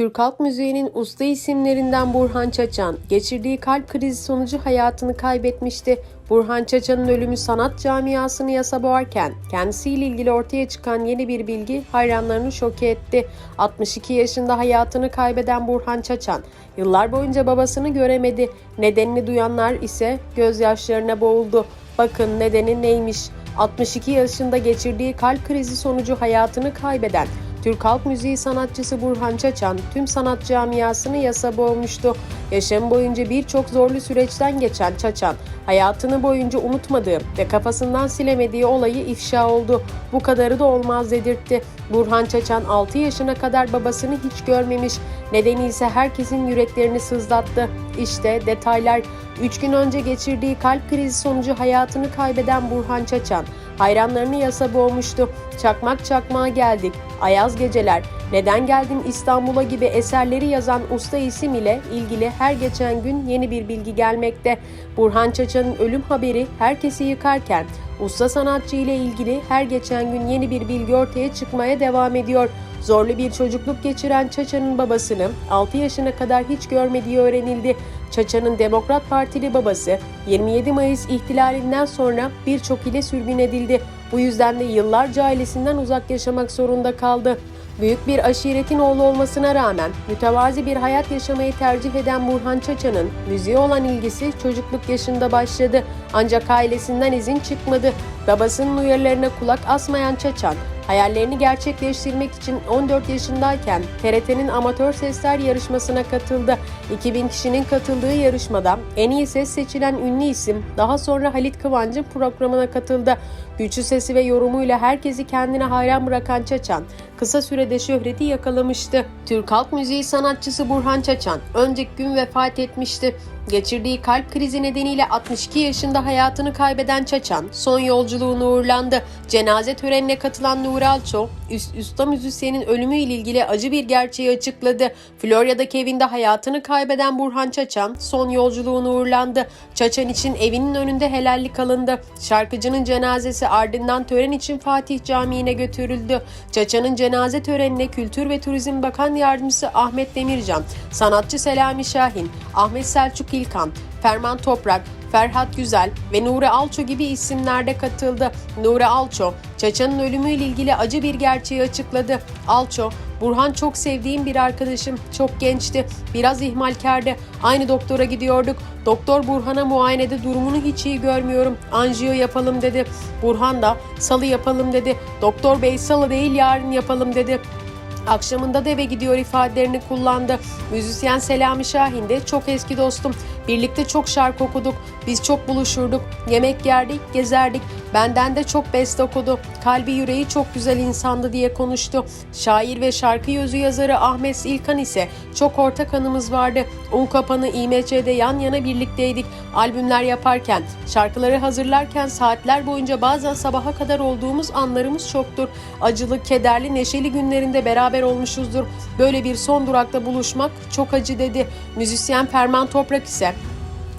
Türk halk müziğinin usta isimlerinden Burhan Çaçan, geçirdiği kalp krizi sonucu hayatını kaybetmişti. Burhan Çaçan'ın ölümü sanat camiasını yasa boğarken kendisiyle ilgili ortaya çıkan yeni bir bilgi hayranlarını şoke etti. 62 yaşında hayatını kaybeden Burhan Çaçan, yıllar boyunca babasını göremedi. Nedenini duyanlar ise gözyaşlarına boğuldu. Bakın nedeni neymiş? 62 yaşında geçirdiği kalp krizi sonucu hayatını kaybeden Türk halk müziği sanatçısı Burhan Çaçan tüm sanat camiasını yasa boğmuştu. Yaşam boyunca birçok zorlu süreçten geçen Çaçan, hayatını boyunca unutmadığı ve kafasından silemediği olayı ifşa oldu. Bu kadarı da olmaz dedirtti. Burhan Çaçan 6 yaşına kadar babasını hiç görmemiş. Nedeni ise herkesin yüreklerini sızlattı. İşte detaylar. 3 gün önce geçirdiği kalp krizi sonucu hayatını kaybeden Burhan Çaçan, hayranlarını yasa boğmuştu. Çakmak çakmağa geldik, Ayaz Geceler, Neden Geldim İstanbul'a gibi eserleri yazan usta isim ile ilgili her geçen gün yeni bir bilgi gelmekte. Burhan Çaçan'ın ölüm haberi herkesi yıkarken usta sanatçı ile ilgili her geçen gün yeni bir bilgi ortaya çıkmaya devam ediyor. Zorlu bir çocukluk geçiren Çaça'nın babasını 6 yaşına kadar hiç görmediği öğrenildi. Çaça'nın Demokrat Partili babası 27 Mayıs ihtilalinden sonra birçok ile sürgün edildi. Bu yüzden de yıllarca ailesinden uzak yaşamak zorunda kaldı. Büyük bir aşiretin oğlu olmasına rağmen mütevazi bir hayat yaşamayı tercih eden Burhan Çaça'nın müziğe olan ilgisi çocukluk yaşında başladı. Ancak ailesinden izin çıkmadı. Babasının uyarılarına kulak asmayan Çaçan, hayallerini gerçekleştirmek için 14 yaşındayken TRT'nin amatör sesler yarışmasına katıldı. 2000 kişinin katıldığı yarışmada en iyi ses seçilen ünlü isim daha sonra Halit Kıvancı'nın programına katıldı. Güçlü sesi ve yorumuyla herkesi kendine hayran bırakan Çaçan, kısa sürede şöhreti yakalamıştı. Türk halk müziği sanatçısı Burhan Çaçan önceki gün vefat etmişti. Geçirdiği kalp krizi nedeniyle 62 yaşında hayatını kaybeden Çaçan son yolculuğunu uğurlandı. Cenaze törenine katılan Nuri Alço, üst, usta müzisyenin ölümüyle ilgili acı bir gerçeği açıkladı. Florya'daki evinde hayatını kaybeden Burhan Çaçan son yolculuğunu uğurlandı. Çaçan için evinin önünde helallik alındı. Şarkıcının cenazesi ardından tören için Fatih Camii'ne götürüldü. Çaçan'ın cenaze törenine Kültür ve Turizm Bakan Yardımcısı Ahmet Demircan, sanatçı Selami Şahin, Ahmet Selçuk İlkan, Ferman Toprak, Ferhat Güzel ve Nuri Alço gibi isimler de katıldı. Nuri Alço, Çaça'nın ölümüyle ilgili acı bir gerçeği açıkladı. Alço, Burhan çok sevdiğim bir arkadaşım, çok gençti, biraz ihmalkardı. Aynı doktora gidiyorduk. Doktor Burhan'a muayenede durumunu hiç iyi görmüyorum. Anjiyo yapalım dedi. Burhan da salı yapalım dedi. Doktor bey salı değil yarın yapalım dedi. Akşamında da eve gidiyor ifadelerini kullandı. Müzisyen Selami Şahin de çok eski dostum. Birlikte çok şarkı okuduk. Biz çok buluşurduk. Yemek yerdik, gezerdik. Benden de çok beste okudu. Kalbi yüreği çok güzel insandı diye konuştu. Şair ve şarkı yazı yazarı Ahmet İlkan ise çok ortak anımız vardı. Un Kapanı İMC'de yan yana birlikteydik. Albümler yaparken, şarkıları hazırlarken saatler boyunca bazen sabaha kadar olduğumuz anlarımız çoktur. Acılı, kederli, neşeli günlerinde beraber olmuşuzdur. Böyle bir son durakta buluşmak çok acı dedi. Müzisyen Ferman Toprak ise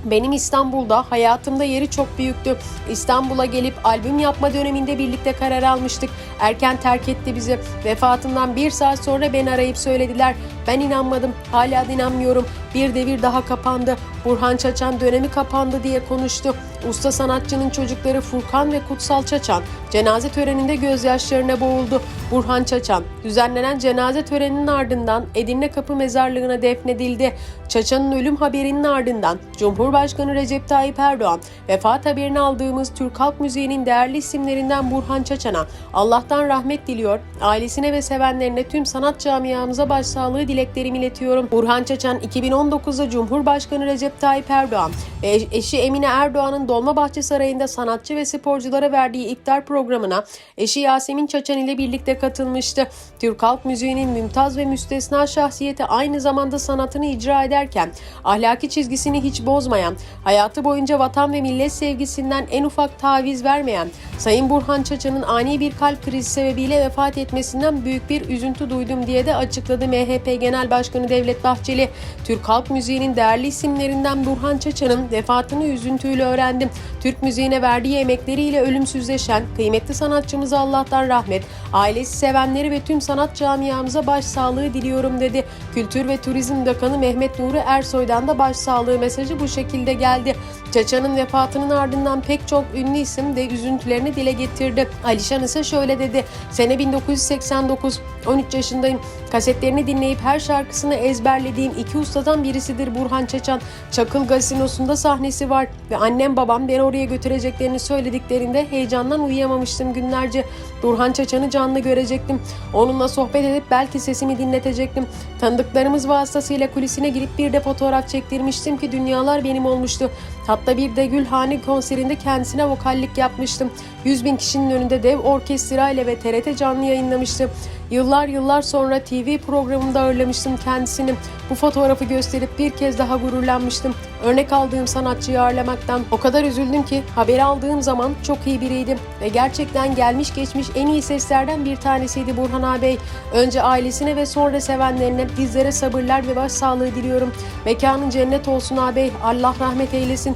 benim İstanbul'da hayatımda yeri çok büyüktü. İstanbul'a gelip albüm yapma döneminde birlikte karar almıştık. Erken terk etti bizi. Vefatından bir saat sonra beni arayıp söylediler. Ben inanmadım. Hala inanmıyorum. Bir devir daha kapandı. Burhan Çaçan dönemi kapandı diye konuştu. Usta sanatçının çocukları Furkan ve Kutsal Çaçan cenaze töreninde gözyaşlarına boğuldu. Burhan Çaçan düzenlenen cenaze töreninin ardından Edirne Kapı Mezarlığı'na defnedildi. Çaçan'ın ölüm haberinin ardından Cumhurbaşkanı Recep Tayyip Erdoğan vefat haberini aldığımız Türk halk müziğinin değerli isimlerinden Burhan Çaçan'a Allah'tan rahmet diliyor. Ailesine ve sevenlerine tüm sanat camiamıza başsağlığı dileklerimi iletiyorum. Burhan Çaçan 2019'da Cumhurbaşkanı Recep Tayyip Erdoğan eşi Emine Erdoğan'ın Dolmabahçe Sarayı'nda sanatçı ve sporculara verdiği iftar programına eşi Yasemin Çaçan ile birlikte katılmıştı. Türk halk müziğinin mümtaz ve müstesna şahsiyeti aynı zamanda sanatını icra ederken ahlaki çizgisini hiç bozmayan, hayatı boyunca vatan ve millet sevgisinden en ufak taviz vermeyen Sayın Burhan Çaçan'ın ani bir kalp krizi sebebiyle vefat etmesinden büyük bir üzüntü duydum diye de açıkladı MHP Genel Başkanı Devlet Bahçeli. Türk halk müziğinin değerli isimlerinden Burhan Çaçan'ın vefatını üzüntüyle öğrendim. Türk müziğine verdiği emekleriyle ölümsüzleşen kıymetli sanatçımıza Allah'tan rahmet, ailesi sevenleri ve tüm sanat camiamıza başsağlığı diliyorum dedi. Kültür ve Turizm Bakanı Mehmet Nuri Ersoy'dan da başsağlığı mesajı bu şekilde geldi. Çaça'nın vefatının ardından pek çok ünlü isim de üzüntülerini dile getirdi. Alişan ise şöyle dedi. Sene 1989, 13 yaşındayım. Kasetlerini dinleyip her şarkısını ezberlediğim iki ustadan birisidir Burhan Çaçan. Çakıl Gazinosu'nda sahnesi var ve annem babam beni oraya götüreceklerini söylediklerinde heyecandan uyuyamamıştım günlerce. Burhan Çaçan'ı canlı görecektim. Onunla sohbet edip belki sesimi dinletecektim. Tanıdıklarımız vasıtasıyla kulisine girip bir de fotoğraf çektirmiştim ki dünyalar benim olmuştu. Hatta bir de Gülhane konserinde kendisine vokallik yapmıştım. 100 bin kişinin önünde dev orkestra ile ve TRT canlı yayınlamıştı. Yıllar yıllar sonra TV programında ağırlamıştım kendisini. Bu fotoğrafı gösterip bir kez daha gururlanmıştım. Örnek aldığım sanatçıyı ağırlamaktan o kadar üzüldüm ki haberi aldığım zaman çok iyi biriydi. Ve gerçekten gelmiş geçmiş en iyi seslerden bir tanesiydi Burhan ağabey. Önce ailesine ve sonra sevenlerine bizlere sabırlar ve başsağlığı diliyorum. Mekanın cennet olsun ağabey. Allah rahmet eylesin.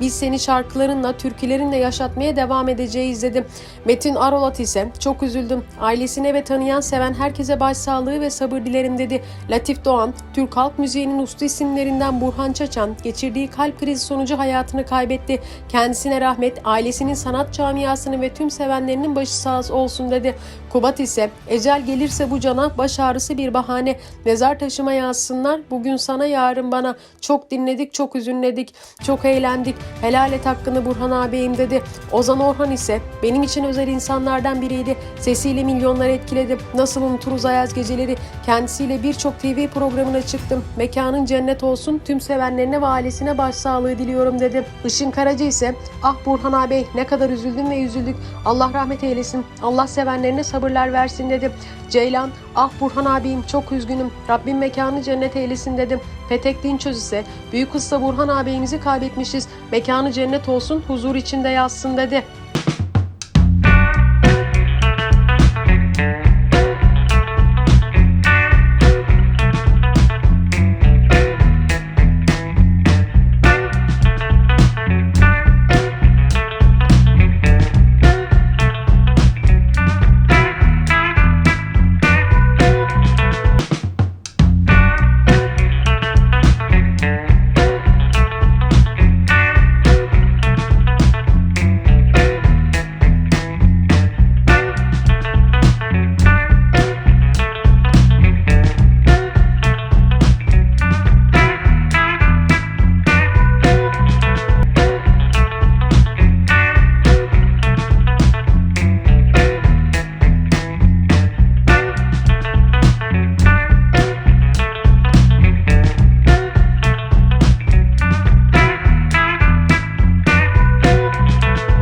Biz seni şarkılarınla, türkülerinle yaşatmaya devam edeceğiz dedim. Metin Arolat ise çok üzüldüm. Ailesine ve tanıyan seven herkese başsağlığı ve sabır dilerim dedi. Latif Doğan, Türk halk müziğinin usta isimlerinden Burhan Çaçan geçirdiği kalp krizi sonucu hayatını kaybetti. Kendisine rahmet, ailesinin sanat camiasının ve tüm sevenlerinin başı sağ olsun dedi. Kubat ise ecel gelirse bu cana baş ağrısı bir bahane. Mezar taşıma yazsınlar. Bugün sana yarın bana. Çok dinledik, çok üzünledik, çok eğlendik. Helal et hakkını Burhan ağabeyim dedi. Ozan Orhan ise benim için özel insanlardan biriydi. Sesiyle milyonları etkiledi. Nasıl unuturuz Ayaz geceleri. Kendisiyle birçok TV programına çıktım. Mekanın cennet olsun. Tüm sevenlerine ve ailesine başsağlığı diliyorum dedi. Işın Karaca ise ah Burhan ağabey ne kadar üzüldüm ve üzüldük. Allah rahmet eylesin. Allah sevenlerine sabırlar versin dedi. Ceylan ah Burhan abim çok üzgünüm. Rabbim mekanı cennet eylesin dedim. Petek Dinçöz ise büyük usta Burhan ağabeyimizi kaybetmişiz. Mekanı cennet olsun huzur içinde yazsın dedi.